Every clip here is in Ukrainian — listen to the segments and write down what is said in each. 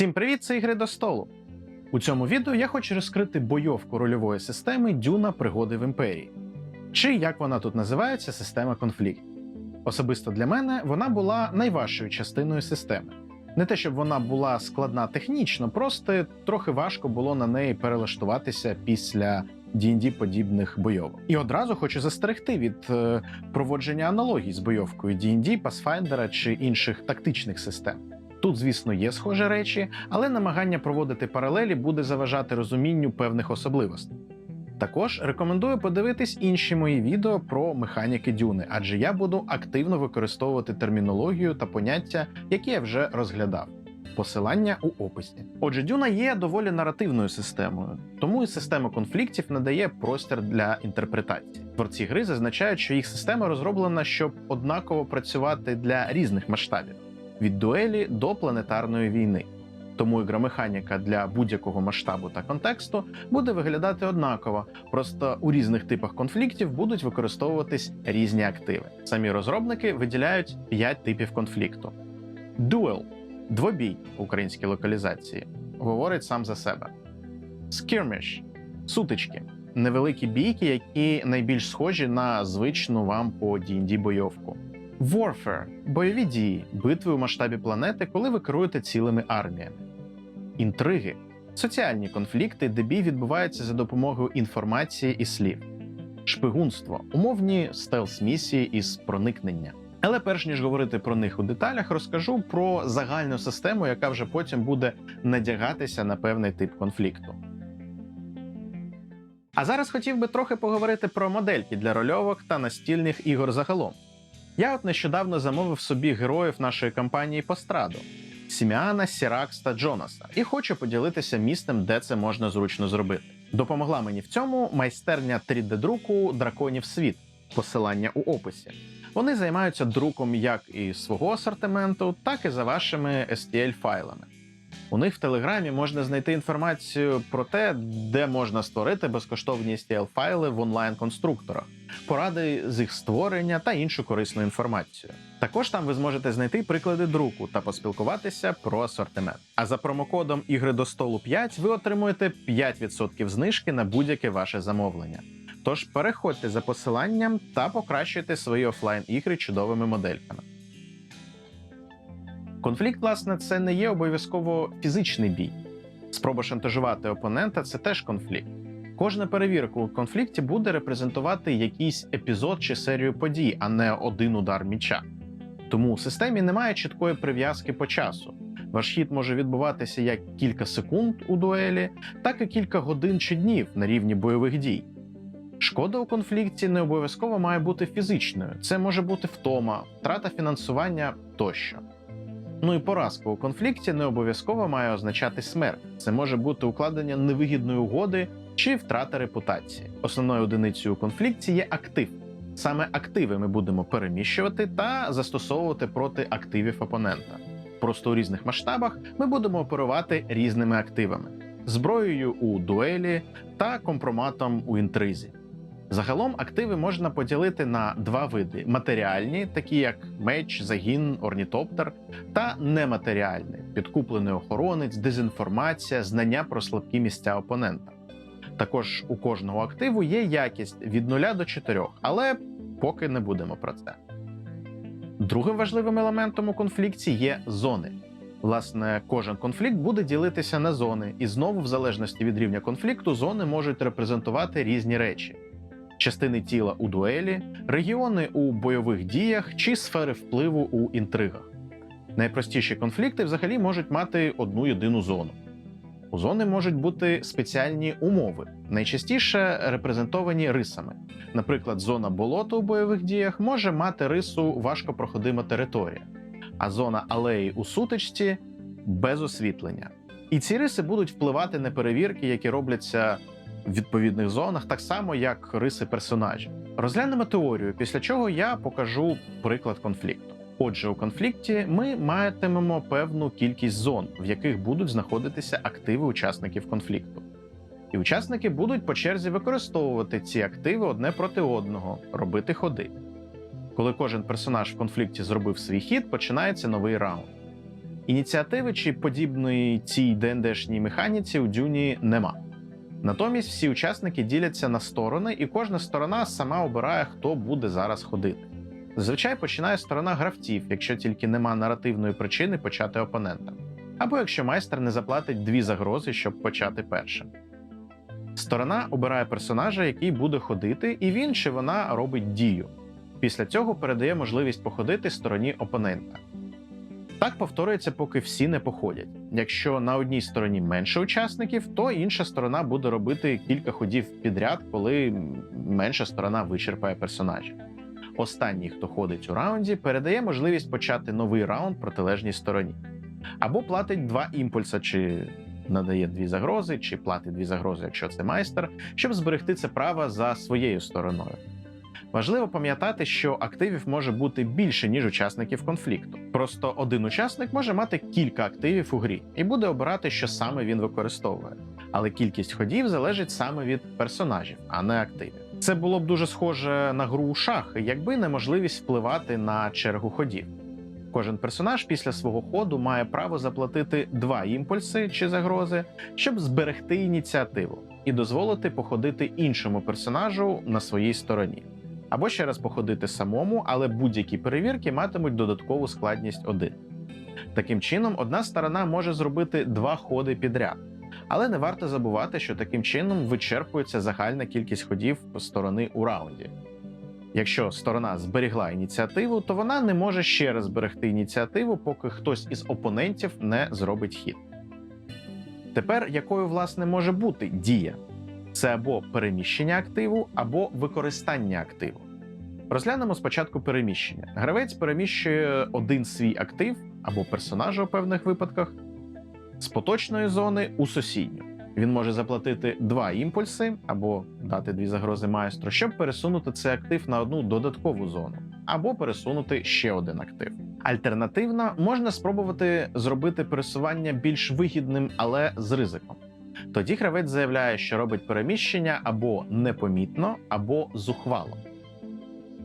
Всім привіт, це ігри до столу. У цьому відео я хочу розкрити бойовку рольової системи Дюна Пригоди в імперії. Чи як вона тут називається, система конфліктів. Особисто для мене вона була найважчою частиною системи. Не те, щоб вона була складна технічно, просто трохи важко було на неї перелаштуватися після D&D подібних бойовок. І одразу хочу застерегти від е, проводження аналогій з бойовкою D&D, Pathfinder чи інших тактичних систем. Тут, звісно, є схожі речі, але намагання проводити паралелі буде заважати розумінню певних особливостей. Також рекомендую подивитись інші мої відео про механіки дюни, адже я буду активно використовувати термінологію та поняття, які я вже розглядав. Посилання у описі. Отже, дюна є доволі наративною системою, тому і система конфліктів надає простір для інтерпретації. Творці гри зазначають, що їх система розроблена, щоб однаково працювати для різних масштабів від дуелі до планетарної війни. Тому ігромеханіка для будь-якого масштабу та контексту буде виглядати однаково, просто у різних типах конфліктів будуть використовуватись різні активи. Самі розробники виділяють 5 типів конфлікту. Дуел двобій в українській локалізації говорить сам за себе. Skirmish – сутички, невеликі бійки, які найбільш схожі на звичну вам по D&D бойовку. Warfare – бойові дії, битви у масштабі планети, коли ви керуєте цілими арміями. Інтриги соціальні конфлікти, де бій відбувається за допомогою інформації і слів. Шпигунство умовні стелс-місії із проникнення. Але перш ніж говорити про них у деталях, розкажу про загальну систему, яка вже потім буде надягатися на певний тип конфлікту. А зараз хотів би трохи поговорити про модельки для рольовок та настільних ігор загалом. Я от нещодавно замовив собі героїв нашої кампанії Постраду Сіміана, Сіракс та Джонаса, і хочу поділитися місцем, де це можна зручно зробити. Допомогла мені в цьому майстерня 3D-друку Драконів Світ, посилання у описі. Вони займаються друком як і свого асортименту, так і за вашими STL-файлами. У них в Телеграмі можна знайти інформацію про те, де можна створити безкоштовні STL-файли в онлайн-конструкторах, поради з їх створення та іншу корисну інформацію. Також там ви зможете знайти приклади друку та поспілкуватися про асортимент. А за промокодом ігри до столу 5 ви отримуєте 5% знижки на будь-яке ваше замовлення. Тож переходьте за посиланням та покращуйте свої офлайн ігри чудовими модельками. Конфлікт, власне, це не є обов'язково фізичний бій. Спроба шантажувати опонента це теж конфлікт. Кожна перевірка у конфлікті буде репрезентувати якийсь епізод чи серію подій, а не один удар міча. Тому у системі немає чіткої прив'язки по часу. Ваш хід може відбуватися як кілька секунд у дуелі, так і кілька годин чи днів на рівні бойових дій. Шкода у конфлікті не обов'язково має бути фізичною, це може бути втома, втрата фінансування тощо. Ну і поразка у конфлікті не обов'язково має означати смерть. Це може бути укладення невигідної угоди чи втрата репутації. Основною одиницею у конфлікті є актив. Саме активи ми будемо переміщувати та застосовувати проти активів опонента. Просто у різних масштабах ми будемо оперувати різними активами: зброєю у дуелі та компроматом у інтризі. Загалом активи можна поділити на два види: матеріальні, такі як меч, загін, орнітоптер, та нематеріальні підкуплений охоронець, дезінформація, знання про слабкі місця опонента. Також у кожного активу є якість від 0 до 4, але поки не будемо про це. Другим важливим елементом у конфлікті є зони. Власне, кожен конфлікт буде ділитися на зони, і знову, в залежності від рівня конфлікту, зони можуть репрезентувати різні речі частини тіла у дуелі, регіони у бойових діях чи сфери впливу у інтригах. Найпростіші конфлікти взагалі можуть мати одну єдину зону. У зони можуть бути спеціальні умови, найчастіше репрезентовані рисами. Наприклад, зона болоту у бойових діях може мати рису важкопроходима територія, а зона алеї у сутичці без освітлення. І ці риси будуть впливати на перевірки, які робляться в відповідних зонах, так само як риси персонажів. Розглянемо теорію, після чого я покажу приклад конфлікту. Отже, у конфлікті ми матимемо певну кількість зон, в яких будуть знаходитися активи учасників конфлікту. І учасники будуть по черзі використовувати ці активи одне проти одного, робити ходи. Коли кожен персонаж в конфлікті зробив свій хід, починається новий раунд. Ініціативи чи подібної цій ДНДшній механіці у Дюні нема. Натомість всі учасники діляться на сторони, і кожна сторона сама обирає, хто буде зараз ходити. Зазвичай починає сторона гравців, якщо тільки нема наративної причини почати опонента, або якщо майстер не заплатить дві загрози, щоб почати першим. Сторона обирає персонажа, який буде ходити, і він чи вона робить дію. Після цього передає можливість походити стороні опонента. Так повторюється, поки всі не походять. Якщо на одній стороні менше учасників, то інша сторона буде робити кілька ходів підряд, коли менша сторона вичерпає персонажів. Останній, хто ходить у раунді, передає можливість почати новий раунд протилежній стороні. Або платить два імпульса, чи надає дві загрози, чи платить дві загрози, якщо це майстер, щоб зберегти це право за своєю стороною. Важливо пам'ятати, що активів може бути більше, ніж учасників конфлікту. Просто один учасник може мати кілька активів у грі і буде обирати, що саме він використовує. Але кількість ходів залежить саме від персонажів, а не активів. Це було б дуже схоже на гру у шахи, якби неможливість впливати на чергу ходів. Кожен персонаж після свого ходу має право заплатити два імпульси чи загрози, щоб зберегти ініціативу і дозволити походити іншому персонажу на своїй стороні. Або ще раз походити самому, але будь-які перевірки матимуть додаткову складність 1. Таким чином, одна сторона може зробити два ходи підряд, але не варто забувати, що таким чином вичерпується загальна кількість ходів сторони у раунді. Якщо сторона зберігла ініціативу, то вона не може ще раз зберегти ініціативу, поки хтось із опонентів не зробить хід. Тепер якою власне може бути дія? Це або переміщення активу, або використання активу. Розглянемо спочатку переміщення. Гравець переміщує один свій актив або персонажа у певних випадках з поточної зони у сусідню. Він може заплатити два імпульси або дати дві загрози майстру, щоб пересунути цей актив на одну додаткову зону, або пересунути ще один актив. Альтернативно, можна спробувати зробити пересування більш вигідним, але з ризиком. Тоді гравець заявляє, що робить переміщення або непомітно, або зухвало,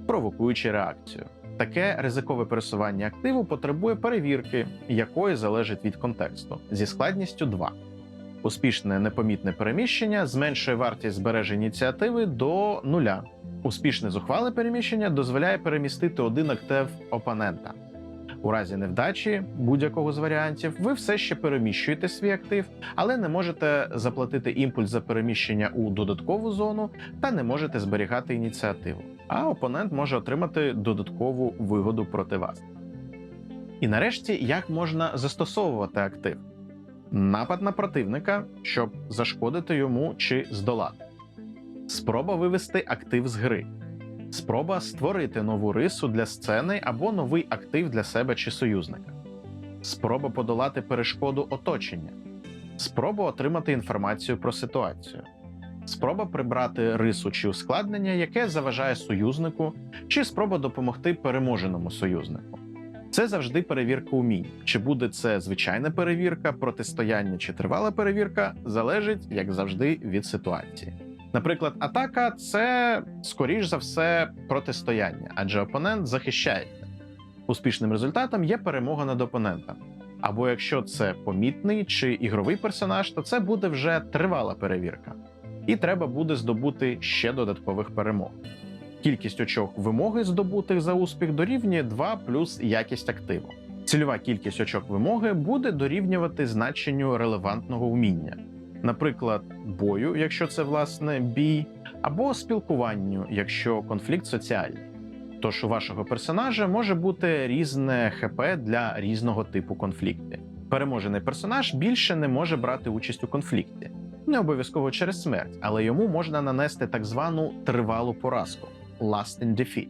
провокуючи реакцію. Таке ризикове пересування активу потребує перевірки, якої залежить від контексту, зі складністю 2. Успішне непомітне переміщення зменшує вартість збереження ініціативи до нуля. Успішне зухвале переміщення дозволяє перемістити один актив опонента. У разі невдачі будь-якого з варіантів, ви все ще переміщуєте свій актив, але не можете заплатити імпульс за переміщення у додаткову зону та не можете зберігати ініціативу. А опонент може отримати додаткову вигоду проти вас. І нарешті, як можна застосовувати актив? Напад на противника, щоб зашкодити йому чи здолати. Спроба вивести актив з гри. Спроба створити нову рису для сцени або новий актив для себе чи союзника. Спроба подолати перешкоду оточення. Спроба отримати інформацію про ситуацію. Спроба прибрати рису чи ускладнення, яке заважає союзнику, чи спроба допомогти переможеному союзнику. Це завжди перевірка умінь. Чи буде це звичайна перевірка, протистояння чи тривала перевірка, залежить, як завжди, від ситуації. Наприклад, атака це скоріш за все протистояння, адже опонент захищається. Успішним результатом є перемога над опонентом. Або якщо це помітний чи ігровий персонаж, то це буде вже тривала перевірка, і треба буде здобути ще додаткових перемог. Кількість очок вимоги, здобутих за успіх, дорівнює 2 плюс якість активу. Цільова кількість очок вимоги буде дорівнювати значенню релевантного уміння, наприклад, бою, якщо це власне бій, або спілкуванню, якщо конфлікт соціальний. Тож у вашого персонажа може бути різне ХП для різного типу конфліктів. Переможений персонаж більше не може брати участь у конфлікті, не обов'язково через смерть, але йому можна нанести так звану тривалу поразку lasting defeat.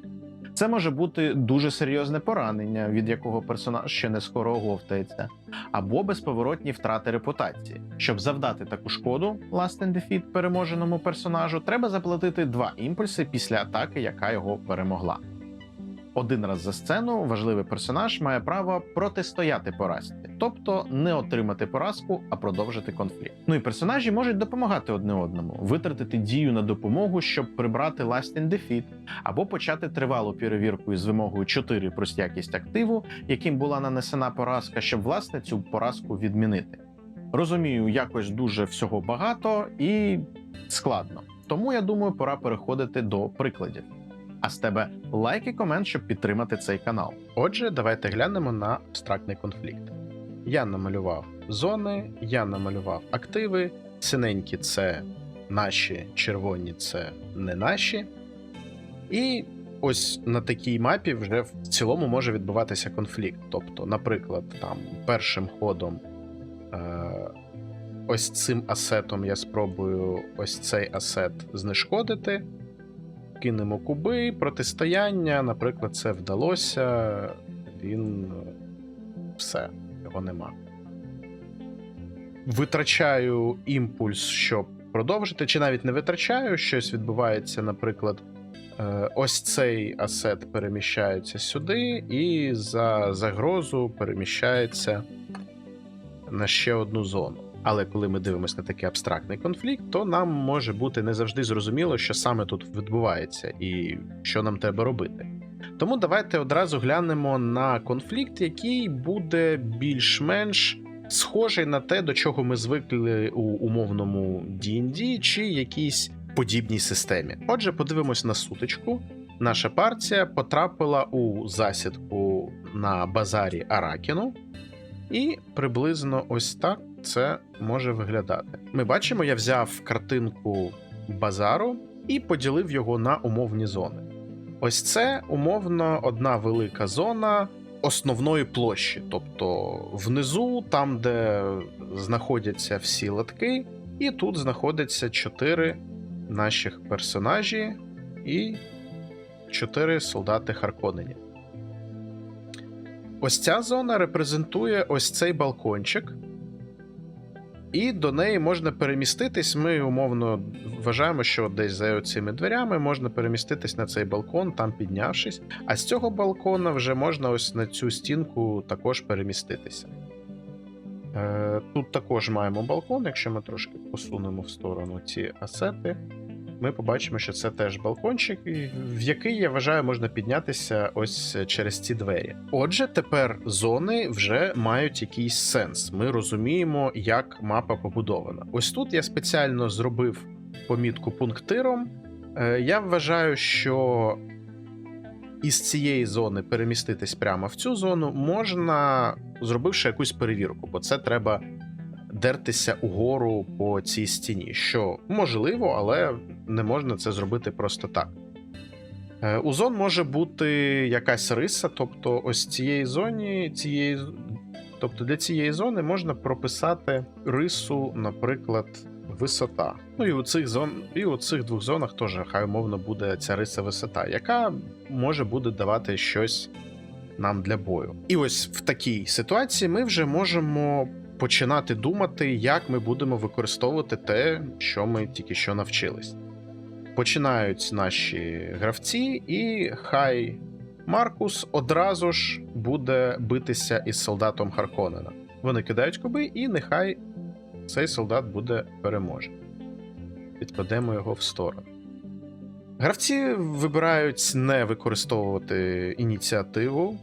Це може бути дуже серйозне поранення, від якого персонаж ще не скоро оговтається, або безповоротні втрати репутації. Щоб завдати таку шкоду lasting defeat переможеному персонажу, треба заплатити два імпульси після атаки, яка його перемогла. Один раз за сцену важливий персонаж має право протистояти поразці, тобто не отримати поразку, а продовжити конфлікт. Ну і персонажі можуть допомагати одне одному, витратити дію на допомогу, щоб прибрати lasting defeat, або почати тривалу перевірку із вимогою 4 плюс якість активу, яким була нанесена поразка, щоб власне цю поразку відмінити. Розумію, якось дуже всього багато і складно. Тому я думаю, пора переходити до прикладів. А з тебе лайк і комент, щоб підтримати цей канал. Отже, давайте глянемо на абстрактний конфлікт. Я намалював зони, я намалював активи. Синенькі це наші, червоні це не наші. І ось на такій мапі вже в цілому може відбуватися конфлікт. Тобто, наприклад, там першим ходом е- ось цим асетом я спробую ось цей асет знешкодити. Кинемо куби, протистояння, наприклад, це вдалося. Він все, його нема. Витрачаю імпульс, щоб продовжити, чи навіть не витрачаю, щось відбувається, наприклад, е, ось цей асет переміщається сюди, і за загрозу переміщається на ще одну зону. Але коли ми дивимося на такий абстрактний конфлікт, то нам може бути не завжди зрозуміло, що саме тут відбувається і що нам треба робити. Тому давайте одразу глянемо на конфлікт, який буде більш-менш схожий на те, до чого ми звикли у умовному D&D чи якійсь подібній системі. Отже, подивимось на сутичку. Наша партія потрапила у засідку на базарі Аракіну, і приблизно ось так це може виглядати. Ми бачимо, я взяв картинку базару і поділив його на умовні зони. Ось це умовно одна велика зона основної площі, тобто внизу, там, де знаходяться всі латки, і тут знаходяться чотири наших персонажі і чотири солдати Харконені. Ось ця зона репрезентує ось цей балкончик, і до неї можна переміститись. Ми умовно вважаємо, що десь за цими дверями можна переміститись на цей балкон, там піднявшись. А з цього балкона вже можна ось на цю стінку також переміститися. Е, Тут також маємо балкон, якщо ми трошки посунемо в сторону ці асети. Ми побачимо, що це теж балкончик, в який я вважаю, можна піднятися ось через ці двері. Отже, тепер зони вже мають якийсь сенс. Ми розуміємо, як мапа побудована. Ось тут я спеціально зробив помітку пунктиром. Е, Я вважаю, що із цієї зони переміститись прямо в цю зону можна, зробивши якусь перевірку, бо це треба дертися угору по цій стіні, що можливо, але не можна це зробити просто так. Е, У зон може бути якась риса, тобто ось цієї зоні, цієї, тобто для цієї зони можна прописати рису, наприклад, висота. Ну і у цих зон, і у цих двох зонах теж хай умовно буде ця риса висота, яка може буде давати щось нам для бою. І ось в такій ситуації ми вже можемо починати думати, як ми будемо використовувати те, що ми тільки що навчились. Починають наші гравці, і хай Маркус одразу ж буде битися із солдатом Харконена. Вони кидають куби, і нехай цей солдат буде переможен. Відкладемо його в сторону. Гравці вибирають не використовувати ініціативу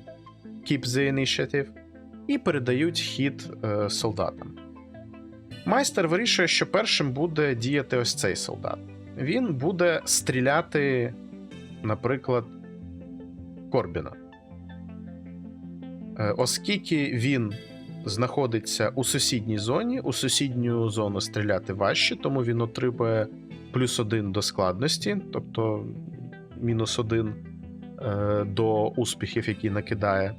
Keep the Initiative і передають хід е, солдатам. Майстер вирішує, що першим буде діяти ось цей солдат. Він буде стріляти, наприклад, Корбіна. Е, Оскільки він знаходиться у сусідній зоні, у сусідню зону стріляти важче, тому він отримує плюс один до складності, тобто мінус один е, до успіхів, які накидає.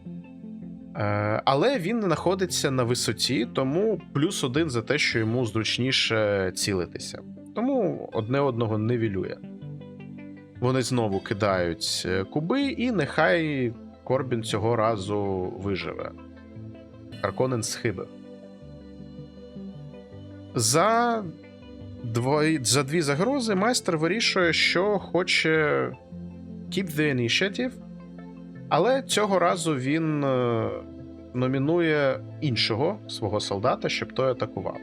Е, Але він знаходиться на висоті, тому плюс один за те, що йому зручніше цілитися. Тому одне одного невілює. Вони знову кидають е, куби, і нехай Корбін цього разу виживе. Арконен схибив. За, двої, за дві загрози майстер вирішує, що хоче keep the initiative, Але цього разу він е, номінує іншого свого солдата, щоб той атакував.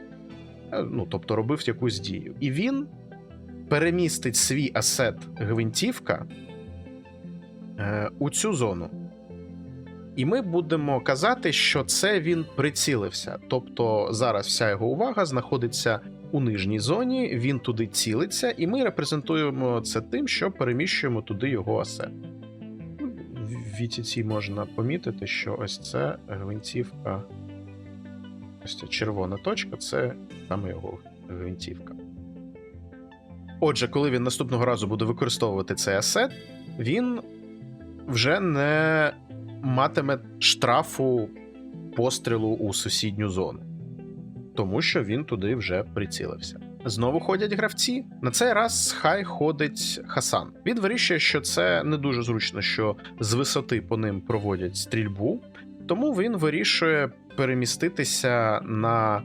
Е, Ну, тобто робив якусь дію. І він перемістить свій асет гвинтівка е, у цю зону. І ми будемо казати, що це він прицілився. Тобто зараз вся його увага знаходиться у нижній зоні, він туди цілиться, і ми репрезентуємо це тим, що переміщуємо туди його асет. VTT можна помітити, що ось це гвинтівка. Ось ця червона точка це саме його гвинтівка. Отже, коли він наступного разу буде використовувати цей асет, він вже не матиме штрафу пострілу у сусідню зону, тому що він туди вже прицілився. Знову ходять гравці. На цей раз хай ходить Хасан. Він вирішує, що це не дуже зручно, що з висоти по ним проводять стрільбу, тому він вирішує переміститися на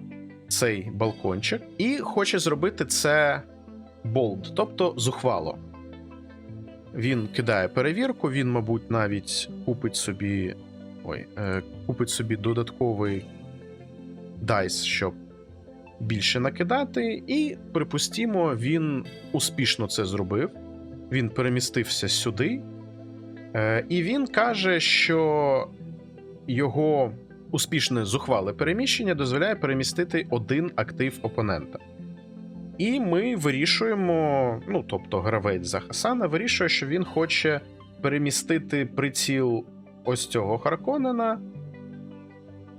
цей балкончик і хоче зробити це болд, тобто зухвало. Він кидає перевірку, він, мабуть, навіть купить собі. Ой, е, купить собі додатковий дайс, щоб більше накидати, і, припустімо, він успішно це зробив. Він перемістився сюди, е, і він каже, що його успішне зухвале переміщення дозволяє перемістити один актив опонента. І ми вирішуємо, ну тобто гравець за Хасана вирішує, що він хоче перемістити приціл ось цього Харконена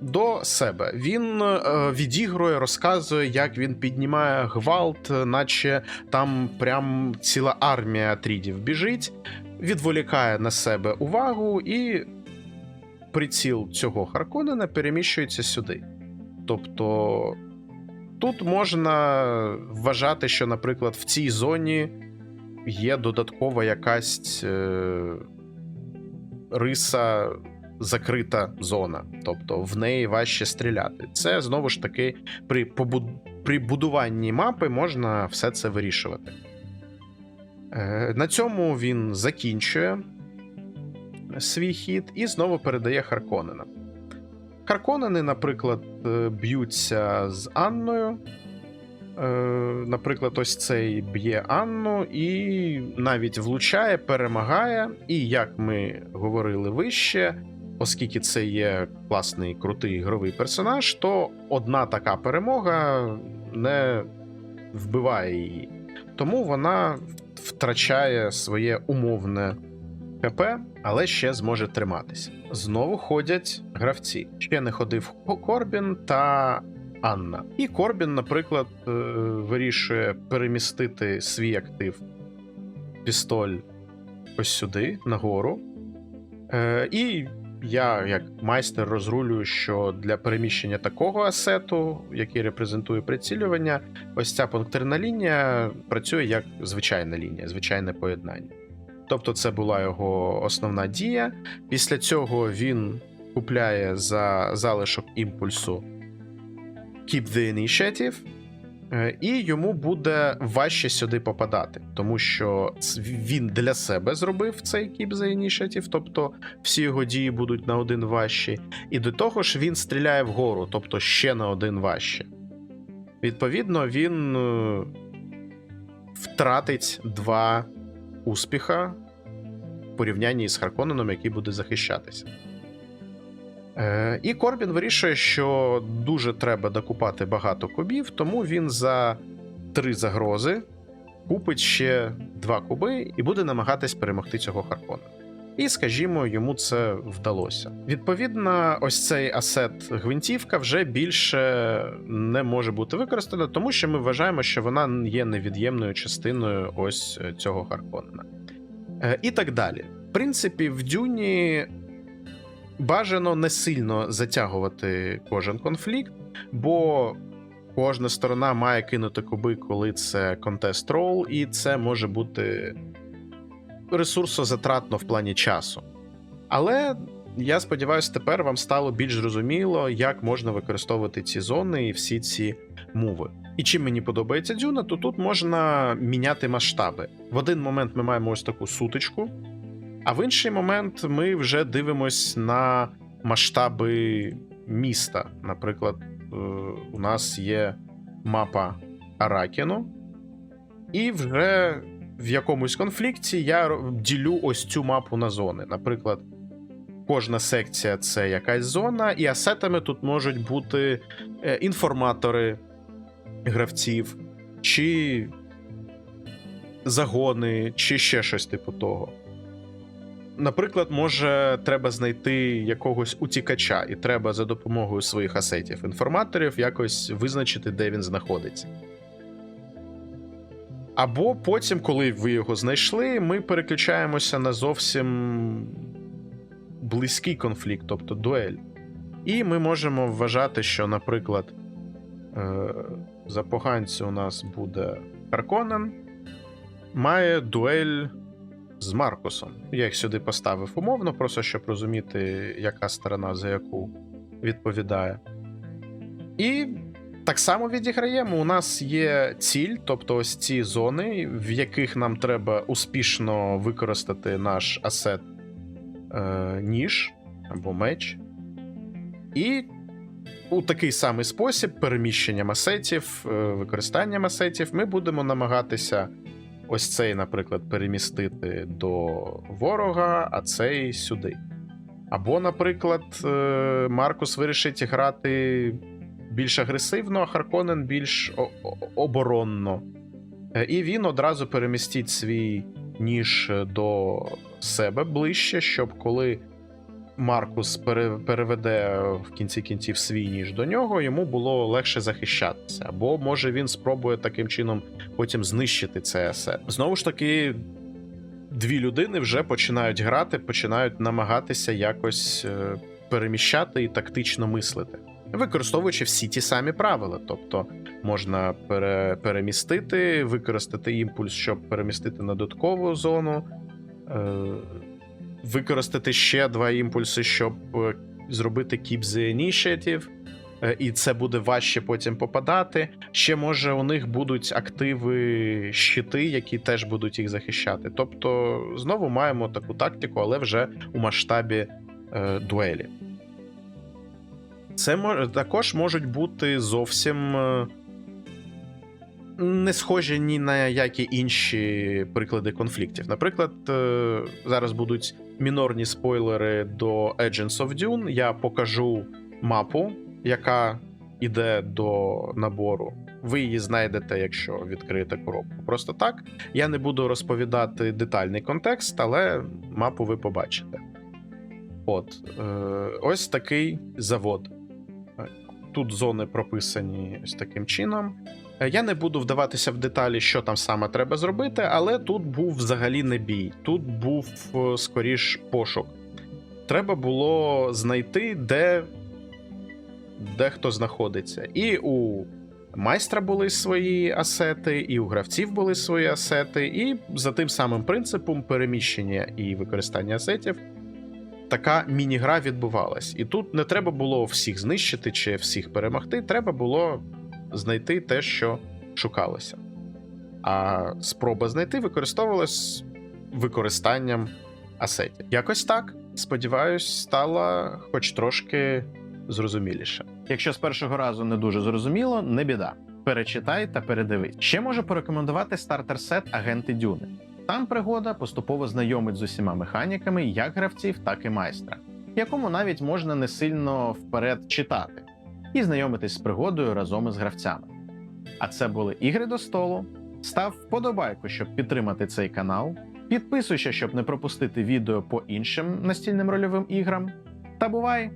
до себе. Він е, відігрує, розказує, як він піднімає гвалт, наче там прям ціла армія трідів біжить, відволікає на себе увагу, і приціл цього Харконена переміщується сюди. Тобто. Тут можна вважати, що, наприклад, в цій зоні є додаткова якась е, риса закрита зона, тобто в неї важче стріляти. Це знову ж таки при, побуд... при будуванні мапи можна все це вирішувати. Е, на цьому він закінчує свій хід і знову передає Харконена. Харконени, наприклад, е, б'ються з Анною. Е, Наприклад, ось цей б'є Анну і навіть влучає, перемагає. І як ми говорили вище, оскільки це є класний крутий ігровий персонаж, то одна така перемога не вбиває її. Тому вона втрачає своє умовне ХП, але ще зможе триматися. Знову ходять гравці. Ще не ходив Корбін та Анна. І Корбін, наприклад, е, вирішує перемістити свій актив пістоль ось сюди, нагору. Е, І я, як майстер, розрулюю, що для переміщення такого асету, який репрезентує прицілювання, ось ця пунктирна лінія працює як звичайна лінія, звичайне поєднання. Тобто, це була його основна дія. Після цього він купляє за залишок імпульсу Keep the Initiative, і йому буде важче сюди попадати, тому що він для себе зробив цей Keep the Initiative, тобто всі його дії будуть на один важчі. І до того ж він стріляє вгору, тобто ще на один важче. Відповідно, він е, втратить два успіха в порівнянні з Харконеном, який буде захищатися. Е, і Корбін вирішує, що дуже треба докупати багато кубів, тому він за три загрози купить ще два куби і буде намагатись перемогти цього Харкона. І, скажімо, йому це вдалося. Відповідно, ось цей асет гвинтівка вже більше не може бути використана, тому що ми вважаємо, що вона є невід'ємною частиною ось цього Харконена. Е, І так далі. В принципі, в Дюні бажано не сильно затягувати кожен конфлікт, бо кожна сторона має кинути куби, коли це контест рол, і це може бути ресурсозатратно в плані часу. Але я сподіваюся, тепер вам стало більш зрозуміло, як можна використовувати ці зони і всі ці муви. І чим мені подобається Дюна, то тут можна міняти масштаби. В один момент ми маємо ось таку сутичку, А в інший момент ми вже дивимось на масштаби міста. Наприклад, е, у нас є мапа Аракіну, і вже в якомусь конфлікті я ділю ось цю мапу на зони. Наприклад, кожна секція це якась зона, і асетами тут можуть бути е, інформатори гравців, чи загони, чи ще щось типу того. Наприклад, може, треба знайти якогось утікача, і треба за допомогою своїх асетів інформаторів якось визначити, де він знаходиться. Або потім, коли ви його знайшли, ми переключаємося на зовсім близький конфлікт, тобто дуель. І ми можемо вважати, що, наприклад, е, за поганця у нас буде Харконен, має дуель з Маркусом. Я їх сюди поставив умовно, просто щоб розуміти, яка сторона за яку відповідає. І так само відіграємо. У нас є ціль, тобто ось ці зони, в яких нам треба успішно використати наш асет е, ніж або меч. І у такий самий спосіб переміщенням асетів, е, використанням асетів, ми будемо намагатися ось цей, наприклад, перемістити до ворога, а цей сюди. Або, наприклад, е, Маркус вирішить грати більш агресивно, а Харконен більш оборонно. Е, І він одразу перемістить свій ніж до себе ближче, щоб коли Маркус пере- переведе в кінці кінців свій ніж до нього, йому було легше захищатися. Або може він спробує таким чином потім знищити цей асет. Знову ж таки, дві людини вже починають грати, починають намагатися якось е, переміщати і тактично мислити. Використовуючи всі ті самі правила, тобто можна пере, перемістити, використати імпульс, щоб перемістити на додаткову зону, е, використати ще два імпульси, щоб е, зробити Keep the Initiative, е, і це буде важче потім попадати. Ще може у них будуть активи щити, які теж будуть їх захищати. Тобто, знову маємо таку тактику, але вже у масштабі е, дуелі. Це також можуть бути зовсім е, не схожі ні на які інші приклади конфліктів. Наприклад, е, зараз будуть мінорні спойлери до Agents of Dune. Я покажу мапу, яка іде до набору. Ви її знайдете, якщо відкриєте коробку. Просто так. Я не буду розповідати детальний контекст, але мапу ви побачите. От, е, ось такий завод. Е, Тут зони прописані ось таким чином. Е, Я не буду вдаватися в деталі, що там саме треба зробити, але тут був взагалі не бій. Тут був е, скоріш пошук. Треба було знайти, де, де хто знаходиться. І у майстра були свої асети, і у гравців були свої асети, і за тим самим принципом переміщення і використання асетів така міні-гра відбувалась. І тут не треба було всіх знищити чи всіх перемогти, треба було знайти те, що шукалося. А спроба знайти використовувалась використанням асетів. Якось так, сподіваюсь, стало хоч трошки зрозуміліше. Якщо з першого разу не дуже зрозуміло, не біда. Перечитай та передивись. Ще можу порекомендувати стартер сет Агенти Дюни. Там пригода поступово знайомить з усіма механіками як гравців, так і майстра, якому навіть можна не сильно вперед читати, і знайомитись з пригодою разом із гравцями. А це були ігри до столу. Став вподобайку, щоб підтримати цей канал. Підписуйся, щоб не пропустити відео по іншим настільним рольовим іграм. Та бувай!